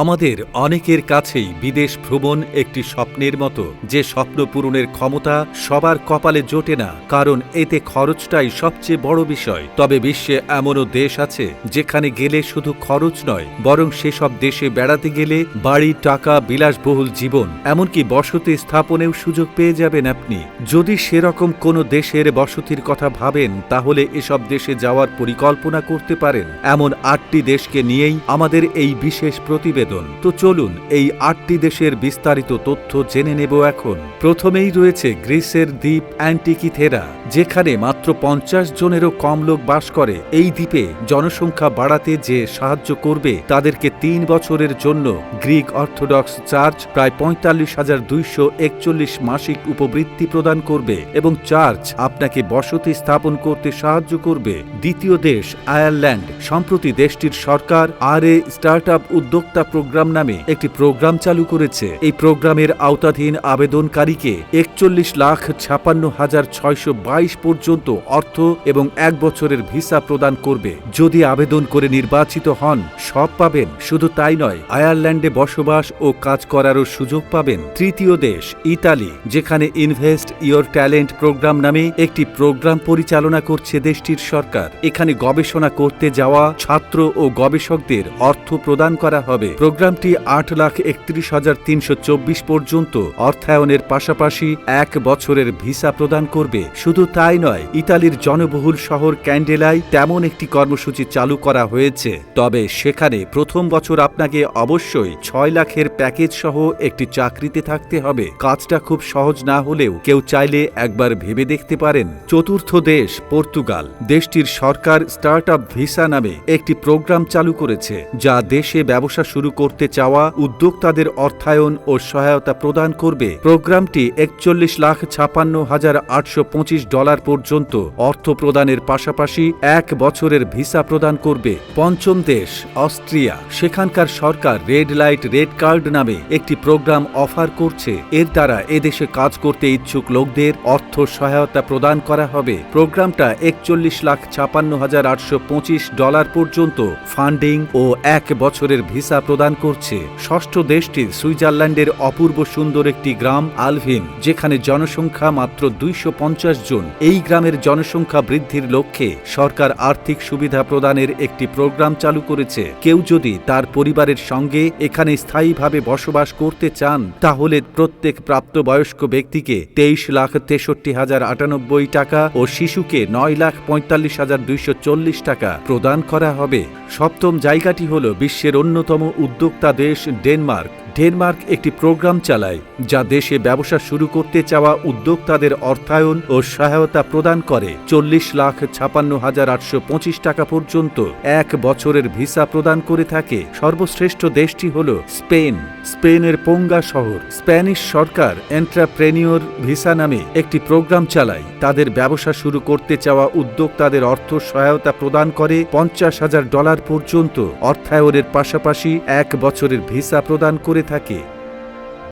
আমাদের অনেকের কাছেই বিদেশ ভ্রমণ একটি স্বপ্নের মতো। যে স্বপ্ন পূরণের ক্ষমতা সবার কপালে জোটে না, কারণ এতে খরচটাই সবচেয়ে বড় বিষয়। তবে বিশ্বে এমনও দেশ আছে যেখানে গেলে শুধু খরচ নয়, বরং সেসব দেশে বেড়াতে গেলে বাড়ি, টাকা, বিলাসবহুল জীবন, এমনকি বসতি স্থাপনেও সুযোগ পেয়ে যাবেন আপনি। যদি সেরকম কোনো দেশের বসতির কথা ভাবেন, তাহলে এসব দেশে যাওয়ার পরিকল্পনা করতে পারেন। এমন আটটি দেশকে নিয়েই আমাদের এই বিশেষ প্রতিবেদন। তো চলুন এই আটটি দেশের বিস্তারিত তথ্য জেনে নেব এখন। প্রথমেই রয়েছে গ্রিসের দ্বীপ অ্যান্টিকিথেরা, যেখানে মাত্র পঞ্চাশ জনেরও কম লোক বাস করে। এই দ্বীপে জনসংখ্যা বাড়াতে যে সাহায্য করবে, তাদেরকে তিন বছরের জন্য গ্রিক অর্থোডক্স চার্চ প্রায় পঁয়তাল্লিশ হাজার দুইশো একচল্লিশ মাসিক উপবৃত্তি প্রদান করবে এবং চার্চ আপনাকে বসতি স্থাপন করতে সাহায্য করবে। দ্বিতীয় দেশ আয়ারল্যান্ড, সম্প্রতি দেশটির সরকার আর এ স্টার্ট আপ উদ্যোক্তা প্রোগ্রাম নামে একটি প্রোগ্রাম চালু করেছে। এই প্রোগ্রামের আওতাধীন আবেদনকারীকে একচল্লিশ লাখ ছাপান্ন হাজার ছয়শো বাইশ পর্যন্ত অর্থ এবং এক বছরের ভিসা প্রদান করবে। যদি আবেদন করে নির্বাচিত হন, সব পাবেন। শুধু তাই নয়, আয়ারল্যান্ডে বসবাস ও কাজ করারও সুযোগ পাবেন তৃতীয় দেশ, ইতালি, যেখানে ইনভেস্ট ইয়োর ট্যালেন্ট প্রোগ্রাম নামে একটি প্রোগ্রাম পরিচালনা করছে দেশটির সরকার। এখানে গবেষণা করতে যাওয়া ছাত্র ও গবেষকদের অর্থ প্রদান করা হবে। প্রোগ্রামটি আট লাখ একত্রিশ হাজার তিনশো চব্বিশ পর্যন্ত অর্থায়নের পাশাপাশি এক বছরের ভিসা প্রদান করবে। শুধু তাই নয়, ইতালির জনবহুল শহর ক্যান্ডেলায় তেমন একটি কর্মসূচি চালু করা হয়েছে। তবে সেখানে প্রথম বছর আপনাকে অবশ্যই ছয় লাখের প্যাকেজ সহ একটি চাকরিতে থাকতে হবে। কাজটা খুব সহজ না হলেও কেউ চাইলে একবার ভেবে দেখতে পারেন। চতুর্থ দেশ পর্তুগাল। দেশটির সরকার স্টার্ট আপ ভিসা নামে একটি প্রোগ্রাম চালু করেছে, যা দেশে ব্যবসা শুরু করতে চাওয়া উদ্যোক্তাদের অর্থায়ন ও সহায়তা প্রদান করবে প্রোগ্রামটি একচল্লিশ লাখ ছাপান্ন হাজার আটশো পঁচিশ ডলার পর্যন্ত অর্থ প্রদানের পাশাপাশি এক বছরের ভিসা প্রদান করবে। পঞ্চম দেশ, অস্ট্রিয়া। সেখানকার সরকার রেড লাইট, রেড কার্ড নামে একটি প্রোগ্রাম অফার করছে। এর দ্বারা এদেশে কাজ করতে ইচ্ছুক লোকদের অর্থ সহায়তা প্রদান করা হবে। প্রোগ্রামটা একচল্লিশ লাখ ছাপান্ন হাজার আটশো পঁচিশ ডলার পর্যন্ত ফান্ডিং ও এক বছরের ভিসা প্রদান করছে ষষ্ঠ দেশটি সুইজারল্যান্ডের অপূর্ব সুন্দর একটি গ্রাম আলভিন, যেখানে জনসংখ্যা মাত্র দুইশো পঞ্চাশ জন। এই গ্রামের জনসংখ্যা বৃদ্ধির লক্ষ্যে সরকার আর্থিক সুবিধা প্রদানের একটি প্রোগ্রাম চালু করেছে। কেউ যদি তার পরিবারের সঙ্গে এখানে স্থায়ীভাবে বসবাস করতে চান, তাহলে প্রত্যেক প্রাপ্তবয়স্ক ব্যক্তিকে তেইশ লাখ তেষট্টি হাজার আটানব্বই টাকা ও শিশুকে নয় লাখ পঁয়তাল্লিশ হাজার দুইশো টাকা প্রদান করা হবে। সপ্তম জায়গাটি হল বিশ্বের অন্যতম উদ্যোক্তা দেশ ডেনমার্ক। ডেনমার্ক একটি প্রোগ্রাম চালায়, যা দেশে ব্যবসা শুরু করতে চাওয়া উদ্যোক্তাদের অর্থায়ন ও সহায়তা প্রদান করে। চল্লিশ লাখ ছাপান্ন হাজার আটশো পঁচিশ টাকা পর্যন্ত এক বছরের ভিসা প্রদান করে থাকে। সর্বশ্রেষ্ঠ দেশটি হল স্পেন। স্পেনের পোঙ্গা শহর। স্প্যানিশ সরকার এন্ট্রাপ্রেনিওর ভিসা নামে একটি প্রোগ্রাম চালায়। তাদের ব্যবসা শুরু করতে চাওয়া উদ্যোক্তাদের অর্থ সহায়তা প্রদান করে পঞ্চাশ হাজার ডলার পর্যন্ত। অর্থায়নের পাশাপাশি এক বছরের ভিসা প্রদান থাকে।